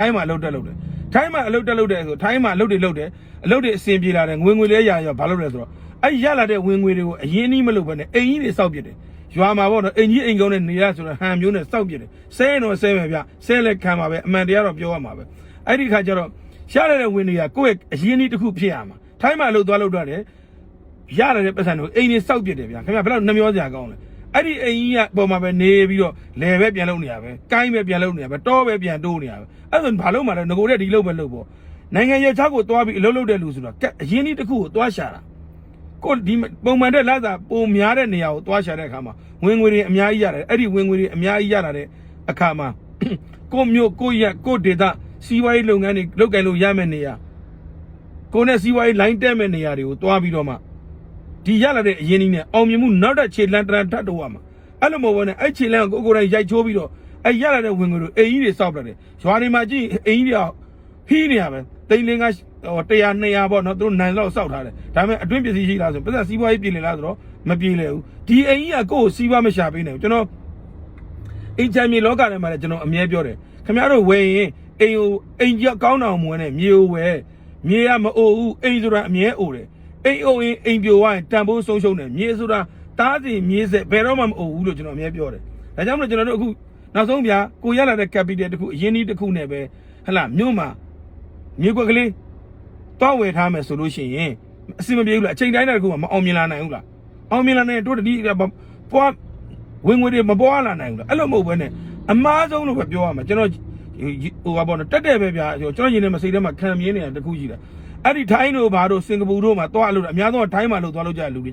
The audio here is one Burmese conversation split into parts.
ထိုင်းမှာအလုပ်တက်လုပ်တယ်ထိုင်းမှာအလုပ်တက်လုပ်တယ်ဆိုထိုင်းမှာအလုပ်တွေလုပ်တယ်အလုပ်တွေအဆင်ပြေလာတယ်ငွေငွေလဲရရဘာလုပ်လဲဆိုတော့အဲ့ရလာတဲ့ဝင်ငွေတွေကိုအရင်နှီးမလုပ်ဘဲနဲ့အိမ်ကြီးတွေစောက်ပြစ်တယ်ရွာမှာပေါ့နော်အိမ်ကြီးအိမ်ကုန်းနဲ့နေရဆိုတော့ဟန်မျိုးနဲ့စောက်ပြစ်တယ်ဆဲရင်တော့ဆဲမယ်ဗျဆဲလက်ခံပါပဲအမှန်တရားတော့ပြောရမှာပဲအဲ့ဒီခါကျတော့ရလာတဲ့ဝင်တွေကကိုယ့်ရဲ့အရင်နှီးတစ်ခုဖြစ်ရမှာထိုင်းမှာအလုပ်သွားလုပ်တော့တယ်ရရတဲ့ပတ်စံကိုအိမ်နေစောက်ပြစ်တယ်ဗျာခင်ဗျာဘယ်တော့နှမျောစရာကောင်းလဲ အဲ့ဒီအိမ်ကြီးကပုံမှာပဲနေပြီးတော့လဲပဲပြန်လုပ်နေရပဲကိုင်းပဲပြန်လုပ်နေရပဲတောပဲပြန်တိုးနေရပဲအဲ့ဒါဘာလို့မှလဲငကိုတဲ့ဒီလုပ်ပဲလုပ်ပေါ့နိုင်ငံရဲ့ချောက်ကိုသွားပြီးအလုပ်လုပ်တဲ့လူဆိုတော့ကက်အရင်ဒီတစ်ခုကိုသွားရှာတာကိုဒီပုံမှန်တဲ့လာစာပုံများတဲ့နေရာကိုသွားရှာတဲ့အခါမှာဝင်ငွေတွေအများကြီးရတယ်အဲ့ဒီဝင်ငွေတွေအများကြီးရတာတဲ့အခါမှာကိုမျိုးကိုရက်ကိုဒေတာစီးပွားရေးလုပ်ငန်းတွေလုပ်ကင်လို့ရမယ့်နေရာကိုနဲ့စီးပွားရေးလိုင်းတက်မဲ့နေရာတွေကိုသွားပြီးတော့မှ ဒီရလာတဲ့အရင်ကြီးနဲ့အောင်မြင်မှုနောက်တစ်ခြေလန်းတရန်ထပ်တော့ရမှာအဲ့လိုမဟုတ်ဘဲနဲ့အဲ့ခြေလန်းကိုကိုယ်ကိုယ်တိုင်ရိုက်ချိုးပြီးတော့အဲ့ရလာတဲ့ဝင်ငွေတွေအိမ်ကြီးတွေစောက်ပြတယ်ရွာတွေမှာကြည့်အိမ်ကြီးတွေဟီးနေရပဲတိန်လင်းကဟို100 200ပေါ့နော်သူတို့နိုင်လောက်စောက်ထားတယ်ဒါပေမဲ့အတွင်းပစ္စည်းရှိလားဆိုပတ်သက်စီးပွားရေးပြည်လည်လားဆိုတော့မပြည်လည်ဘူးဒီအိမ်ကြီးကကိုယ့်ကိုစီးပွားမရှာပေးနိုင်ဘူးကျွန်တော်အိမ်ချမ်းမြေလောကထဲမှာလည်းကျွန်တော်အမြဲပြောတယ်ခင်ဗျားတို့ဝယ်ရင်အိမ်ကိုအိမ်ကြီးကောင်းတောင်မွေးနဲ့မြေကိုဝယ်မြေကမအိုဘူးအိမ်ဆိုတာအမြဲအိုတယ် အိမ်အိုရင်အိမ်ပြိုသွားရင်တန်ဖိုးဆုံးရှုံးတယ်မြေဆိုတာတားစီမြေဆက်ဘယ်တော့မှမအိုဘူးလို့ကျွန်တော်အမြဲပြောတယ်ဒါကြောင့်မလို့ကျွန်တော်တို့အခုနောက်ဆုံးဗျာကိုရလာတဲ့ capital တစ်ခုအရင်ဒီတစ်ခုနဲ့ပဲဟလာမြို့မှာမြေကွက်ကလေးတောက်ဝယ်ထားမယ်ဆိုလို့ရှိရင်အစီမပြေဘူးလားအချိန်တိုင်းတစ်ခုမှမအောင်မြင်လာနိုင်ဘူးလားအောင်မြင်လာနိုင်တို့တတိပွားဝင်ငွေတွေမပွားလာနိုင်ဘူးလားအဲ့လိုမဟုတ်ဘဲနဲ့အမားဆုံးလို့ပဲပြောရမှာကျွန်တော်ဟိုပါပေါ့နော်တက်တယ်ပဲဗျာကျွန်တော်ရင်ထဲမှာစိတ်ထဲမှာခံမြင်နေတာတခုရှိတာ အဲ့ဒီထိုင်းတို့ဘာတို့စင်ကာပူတို့မှာသွားလို့အများဆုံးထိုင်းမှာလို့သွားလို့ကြတဲ့လူတွေ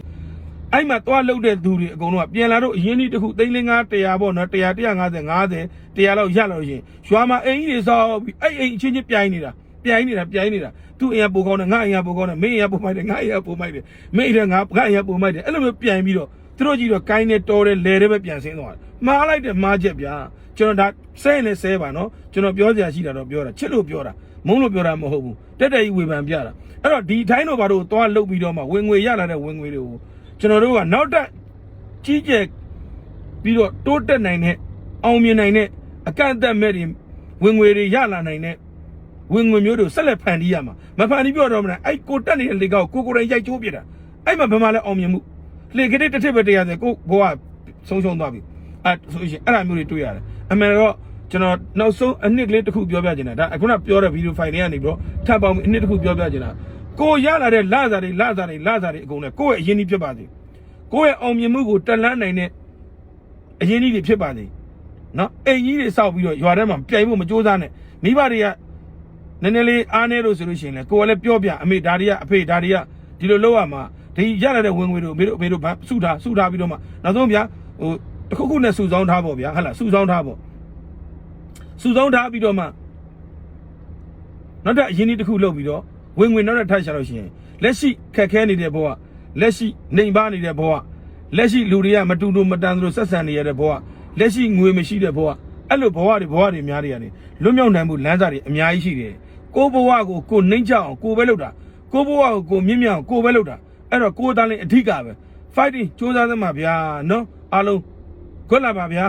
အဲ့မှာသွားလို့တဲ့သူတွေအကုန်လုံးကပြန်လာတော့အရင်ဒီတခုသိန်းလင်း900ပေါ့နော်100 150 50 100လောက်ရလို့ရှင်ရွာမှာအိမ်ကြီးတွေစောက်ပြီးအဲ့အိမ်အချင်းချင်းပြိုင်နေတာပြိုင်နေတာပြိုင်နေတာသူ့အိမ်ကပိုကောင်းတယ်ငါအိမ်ကပိုကောင်းတယ်မင်းအိမ်ကပိုမိုက်တယ်ငါအိမ်ကပိုမိုက်တယ်မင်းအိမ်ကငါငါအိမ်ကပိုမိုက်တယ်အဲ့လိုမျိုးပြိုင်ပြီးတော့သူတို့ကြီးတော့ကိုင်းနေတော်တယ်လဲတယ်ပဲပြန်ဆင်းသွားတယ်မှားလိုက်တယ်မှားချက်ဗျာကျွန်တော်ဒါဆဲနေဆဲပါနော်ကျွန်တော်ပြောစရာရှိတာတော့ပြောတာချစ်လို့ပြောတာ မုန်းလို့ပြောတာမဟုတ်ဘူးတက်တက်ကြီးဝေဖန်ပြတာအဲ့တော့ဒီတိုင်းတို့ဘာလို့သွားလုတ်ပြီးတော့မှဝင်ငွေရလာတဲ့ဝင်ငွေတွေကိုကျွန်တော်တို့ကနောက်တက်ကြီးကျယ်ပြီးတော့တိုးတက်နိုင်တဲ့အောင်မြင်နိုင်တဲ့အကန့်အသတ်မဲ့တွေဝင်ငွေတွေရလာနိုင်တဲ့ဝင်ငွေမျိုးတို့ဆက်လက်ဖန်တီးရမှာမဖန်တီးပြောတော့မလားအဲ့ကိုတက်နေတဲ့လေကောက်ကိုကိုယ်တိုင်ရိုက်ချိုးပြတာအဲ့မှာဘယ်မှာလဲအောင်မြင်မှုလေကလေးတစ်ထစ်ပဲတရားတယ်ကိုဘဝဆုံးရှုံးသွားပြီအဲ့ဆိုရှင်အဲ့ဒါမျိုးတွေတွေ့ရတယ်အမှန်တော့ ကျွန်တော်နောက်ဆုံးအနှစ်ကလေးတစ်ခုပြောပြချင်တာဒါအခုနပြောတဲ့ဗီဒီယိုဖိုင်တွေကနေပြီးတော့ထပ်ပေါင်းပြီးအနှစ်တစ်ခုပြောပြချင်တာကိုရလာတဲ့လစာတွေလစာတွေလစာတွေအကုန်နဲ့ကိုယ့်ရဲ့အရင်ကြီးဖြစ်ပါစေကိုယ့်ရဲ့အောင်မြင်မှုကိုတက်လန်းနိုင်တဲ့အရင်ကြီးတွေဖြစ်ပါစေနော်အိမ်ကြီးတွေစောက်ပြီးတော့ရွာထဲမှာပြိုင်ဖို့မကြိုးစားနဲ့မိဘတွေကနည်းနည်းလေးအားနေလို့ဆိုလို့ရှိရင်လေကိုယ်ကလည်းပြောပြအမေဒါတွေကအဖေဒါတွေကဒီလိုလုပ်ရမှာဒီရလာတဲ့ဝင်ငွေတို့အမေတို့အမေတို့စုထားစုထားပြီးတော့မှနောက်ဆုံးဗျာဟိုတစ်ခုခုနဲ့စုဆောင်းထားပေါ့ဗျာဟုတ်လားစုဆောင်းထားပေါ့ စုဆောင်းထားပြီးတော့မှနောက်ထပ်အရင်ဒီတစ်ခုလုပ်ပြီးတော့ဝင်ငွေနောက်ထပ်ထပ်ရှာလို့ရှိရင်လက်ရှိခက်ခဲနေတဲ့ဘဝလက်ရှိနှိမ်ပါနေတဲ့ဘဝလက်ရှိလူတွေကမတူတူမတန်သလိုဆက်ဆံနေရတဲ့ဘဝလက်ရှိငွေမရှိတဲ့ဘဝအဲ့လိုဘဝတွေဘဝတွေများတွေရတယ်လွတ်မြောက်နိုင်မှုလမ်းစာတွေအများကြီးရှိတယ်ကိုဘဝကိုကိုနှိမ့်ချအောင်ကိုပဲလုပ်တာကိုဘဝကိုကိုမြင့်မြတ်အောင်ကိုပဲလုပ်တာအဲ့တော့ကိုသားလင်းအဓိကပဲ fighting စူးစမ်းသမှာဗျာနော်အားလုံးခွက်လာပါဗျာ